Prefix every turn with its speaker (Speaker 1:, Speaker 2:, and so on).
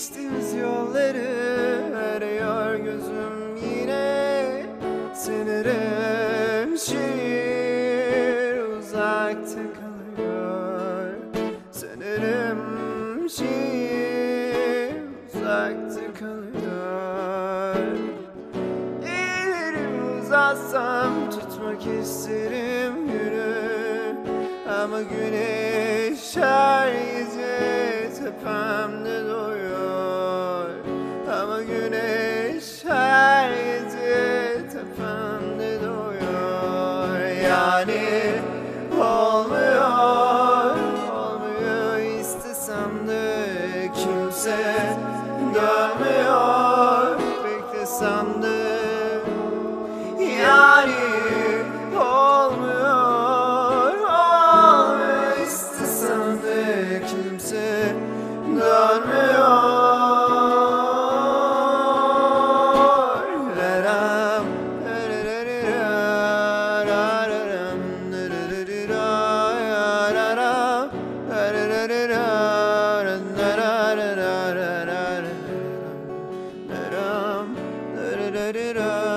Speaker 1: Geçtiğimiz yolları arıyor gözüm yine. Sanırım şiir uzakta kalıyor. Sanırım şiir uzakta kalıyor. Ellerimi uzatsam tutmak isterim yürü Ama güneş her yani Olmuyor, olmuyor istesem de kimse görmüyor. Beklesem de yani olmuyor, olmuyor istesem de kimse görmüyor. Buddha.